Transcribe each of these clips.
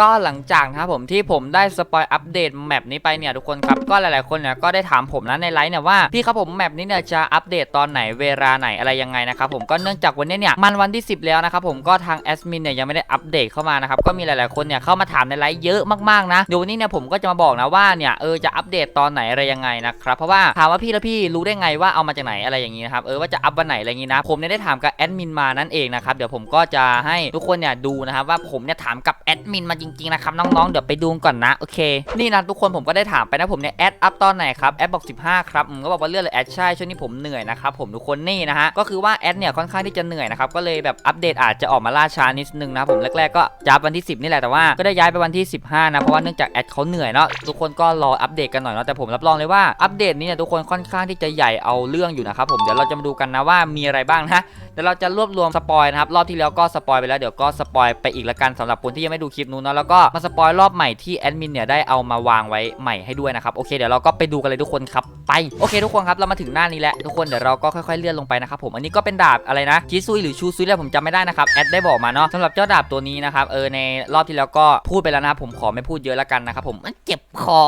ก็หลังจากนะครับผมที่ผมได้สปอยอัปเดตแมปนี้ไปเนี่ยทุกคนครับก็หลายๆคนเนี่ยก็ได้ถามผมนะในไลฟ์เนี่ยว่าพี่ครับผมแมปนี้เนี่ยจะอัปเดตตอนไหนเวลาไหนอะไรยังไงนะครับผมก็เนื่องจากวันนี้เนี่ยมันวันที่ 10 แล้วนะครับผมก็ทางแอดมินเนี่ยยังไม่ได้อัปเดตเข้ามานะครับก็มีหลายๆคนเนี่ยเข้ามาถามในไลฟ์เยอะมากๆนะเดี๋ยววันนี้เนี่ยผมก็จะมาบอกนะว่าเนี่ยเออจะอัปเดตตอนไหนอะไรยังไงนะครับเพราะว่าถามว่าพี่แล้วพี่รู้ได้ไงว่าเอามาจากไหนอะไรอย่างงี้นะครับเออว่าจะอัพวันไหนอะไรอย่างงี้นะผมเนี่ยได้ถามกับแอดมินมานั่นเองนะครับเดี๋ยวผมก็จะให้ทุกคนเนี่ยดูนะครับว่าผมเนี่ยถามกับแอดมินมาจริงๆนะครับน้องๆเดี๋ยวไปดูก่อนนะโอเคนี่นะทุกคนผมก็ได้ถามไปนะผมเนี่ยแอดอัพตอนไหนครับแอดบอก15ครับอืมก็บอกว่าเลื่อนเลยแอดใช่ช่วงนี้ผมเหนื่อยนะครับผมทุกคนนี่นะฮะก็คือว่าแอดเนี่ยค่อนข้างที่จะเหนื่อยนะครับก็เลยแบบอัปเดตอาจจะออกมาล่าช้านิดนึงนะผมแรกๆก็จะวันที่ 10 นี่แหละแต่ว่าก็ได้ย้ายไปวันที่ 15นะเพราะว่าเนื่องจากแอดเขาเหนื่อยเนาะทุกคนก็รออัปเดตกันหน่อยเนาะแต่ผมรับรองเลยว่าอัปเดตนี้เนี่ยทุกคนค่อนข้างที่จะใหญ่เอาเรื่องอยู่นะครับผมเดี๋ยวเราจะมาดูกันนะว่ามีอะไรบ้างนะเดี๋ยวเราจะรวบรวมสปอยนะครับรอบที่แล้วก็สปอยไปแล้วเดี๋ยวก็สปอยไปอีกละกันสำหรับคนที่ยังไม่ดูคลิปนู้นเนาะแล้วก็มาสปอยรอบใหม่ที่แอดมินเนี่ยได้เอามาวางไว้ใหม่ให้ด้วยนะครับโอเคเดี๋ยวเราก็ไปดูกันเลยทุกคนครับไปโอเคทุกคนครับเรามาถึงหน้านี้แล้วทุกคนเดี๋ยวเราก็ค่อยๆเลื่อนลงไปนะครับผมอันนี้ก็เป็นดาบอะไรนะจิซุยหรือชูซุยแล้วผมจำไม่ได้นะครับแอดได้บอกมาเนาะสำหรับเจ้าดาบตัวนี้นะครับเออในรอบที่แล้วก็พูดไปแล้วนะผมขอไม่พูดเยอะละกันนะครับผมมันเจ็บคอ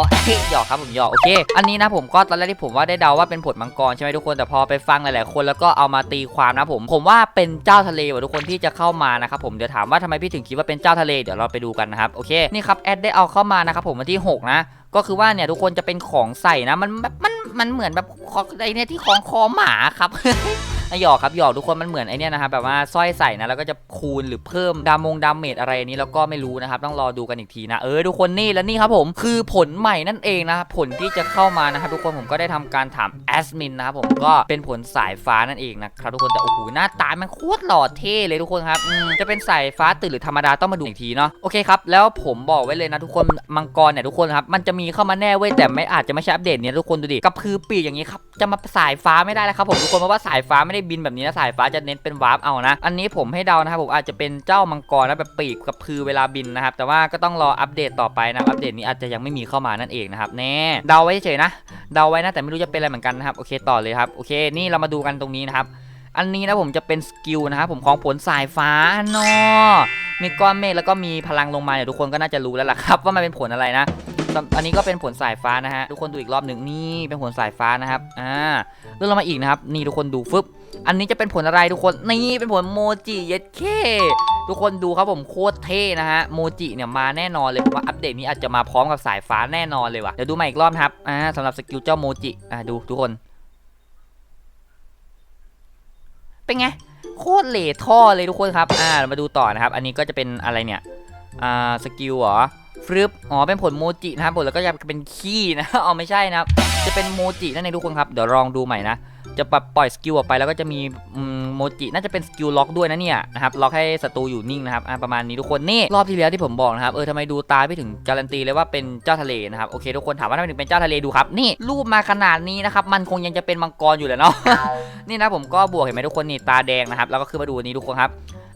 หยอกครับผมหยอกโอเค อันนี้นะผมก็ตอนแรกที่ผมว่าได้เดาว่าเป็นผลมังกรใช่ไหมทุกคนแต่พอไปฟังหลายๆคนแล้วก็เอามาตีความนะผม ผมว่าเป็นเจ้าทะเลว่ะทุกคนที่จะเข้ามานะครับผมเดี๋ยวถามว่าทำไมพี่ถึงคิดว่าเป็นเจ้าทะเลเดี๋ยวเราไปดูกันนะครับโอเคนี่ครับแอดได้เอาเข้ามานะครับผมวันที่ 6 นะ ก็คือว่าเนี่ยทุกคนจะเป็นของใส่นะมันแบบมันมันเหมือนแบบไอเนี่ยที่ของคอหมาครับ หยอกครับหยอกทุกคนมันเหมือนไอเนี่ยนะครับแบบว่าสร้อยใส่นะแล้วก็จะคูณหรือเพิ่มดามงดามเมจอะไรนี้แล้วก็ไม่รู้นะครับต้องรอดูกันอีกทีนะเออทุกคนนี่แล้วนี่ครับผมคือผลใหม่นั่นเองนะผลที่จะเข้ามานะครับทุกคนผมก็ได้ทำการถามแอสมินนะครับผมก็เป็นผลสายฟ้านั่นเองนะครับทุกคนแต่โอ้โหหน้าตามันโคตรหล่อเท่เลยทุกคนครับจะเป็นสายฟ้าตื่นหรือธรรมดาต้องมาดูอีกทีเนาะโอเคครับแล้วผมบอกไว้เลยนะทุกคนมังกรเนี่ยทุกคนครับมันจะมีเข้ามาแน่เว้ยแต่ไม่อาจจะไม่ใช่อัปเดตเนี่ยทุกคนดูดิกระพือปีกอย่างนี้ครับจะมาสายฟ้าไม่ได้แล้วครับผมทุกคนเพราะว่าสายฟ้าไม่ได้บินแบบนี้นะสายฟ้าจะเน้นเป็นวาร์ปเอานะ อันนี้ผมให้เดานะครับผมอาจจะเป็นเจ้ามังกรนะแบบปีกกระพือเวลาบินนะครับ แต่ว่าก็ต้องรออัปเดตต่อไปนะอัปเดตนี้อาจจะยังไม่มีเข้ามานั่นเองนะครับแน่เดาไว้เฉยนะเดาไว้นะแต่ไม่รู้จะเป็นอะไรเหมือนกันนะครับโอเคต่อเลยครับโอเค นี่เรามาดูกันตรงนี้นะครับอันนี้นะผมจะเป็นสกิลนะครับผมของผลสายฟ้าเนาะมีก้อนเมฆแล้วก็มีพลังลงมาเนี่ยทุกคนก็น่าจะรู้แล้วล่ะครับ ว่ามันเป็นผลอะไรนะ อันนี้ก็เป็นผลสายฟ้านะฮะทุกคนดูอีกรอบหนึ่งนี่เป็นผลสายฟ้านะครับอ่าเลื่อนลงมาอีกนะครับนี่ทุกคนดูฟึบอันนี้จะเป็นผลอะไรทุกคนนี่เป็นผลโมจิเย็ดเคทุกคนดูครับผมโคตรเท่นะฮะโมจิเนี่ยมาแน่นอนเลยผมว่าอัปเดตนี้อาจจะมาพร้อมกับสายฟ้าแน่นอนเลยว่ะเดี๋ยวดูใหม่อีกรอบครับอ่าสำหรับสกิลเจ้าโมจิอ่าดูทุกคนเป็นไงโคตรเหล่ท่อเลยทุกคนครับอ่าเรามาดูต่อนะครับ อันนี้ก็จะเป็นอะไรเนี่ยอ่าสกิลเหรอ ฟรึบอ๋อเป็นผลโมจินะครับผลแล้วก็จะเป็นขี้นะอ๋อไม่ใช่นะครับ จะเป็นโมจินั่นเองทุกคนครับ เดี๋ยวลองดูใหม่นะ จะปรับปล่อยสกิลออกไปแล้วก็จะมีโมจิน่าจะเป็นสกิลล็อกด้วยนะเนี่ยนะครับล็อกให้ศัตรูอยู่นิ่งนะครับประมาณนี้ทุกคนนี่รอบที่แล้วที่ผมบอกนะครับเออทำไมดูตาไม่ถึงการันตีเลยว่าเป็นเจ้าทะเลนะครับโอเคทุกคนถามว่าทำไมถึงเป็นเจ้าทะเลดูครับนี่รูปมาขนาดนี้นะครับมันคงยังจะเป็นมังกรอยู่แหละเนาะนี่นะผมก็บวกเห็นไหมทุกคนนี่ตาแดงนะครับแล้วก็คือมาดูนนี้ทุกคนครับ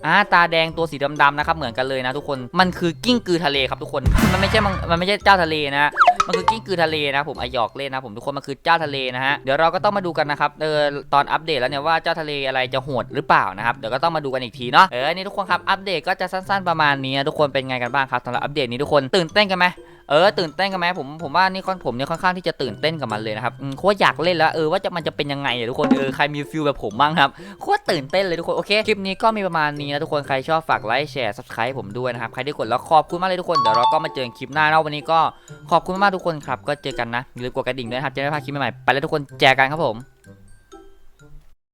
อ่าตาแดงตัวสีดำๆนะครับเหมือนกันเลยนะทุกคนมันคือกิ้งกือทะเลครับทุกคนมันไม่ใช่มังมันไม่ใช่เจ้าทะเลนะ มันคือกิ้งกือทะเลนะผมอหยอกเล่นนะผมทุกคนมันคือเจ้าทะเลนะฮะเดี๋ยวเราก็ต้องมาดูกันนะครับเออตอนอัปเดตแล้วเนี่ยว่าเจ้าทะเลอะไรจะโหดหรือเปล่านะครับเดี๋ยวก็ต้องมาดูกันอีกทีเนาะเออนี่ทุกคนครับอัปเดตก็จะสั้นๆประมาณนี้ทุกคนเป็นไงกันบ้างครับสำหรับอัปเดตนี้ทุกคนตื่นเต้นกันไหมเออตื่นเต้นกันไหมผมผมว่านี่ค่อนผมเนี่ยค่อนข้างที่จะตื่นเต้นกับมันเลยนะครับโคตรอยากเล่นแล้วเออว่าจะมันจะเป็นยังไงอะทุกคนเออใครมีฟิลแบบผมบ้างครับโคตรตื่นเต้นเลยทุกคนโอเคคลิปนี้ก็มีประมาณนี้นะทุกคนใครชอบฝากไลค์แชร์ subscribe ผมด้วยนะครับใครที่กดแล้วขอบคุณมากเลยทุกคนเดี๋ยวเราก็มาเจอกันคลิปหน้าเนาะวันนี้ก็ขอบคุณมากๆทุกคนครับก็เจอกันนะอย่าลืมกดกระดิ่งด้วยครับจะได้ไม่พลาดคลิปใหม่ๆไปแล้วทุกคนแจกกันครับผม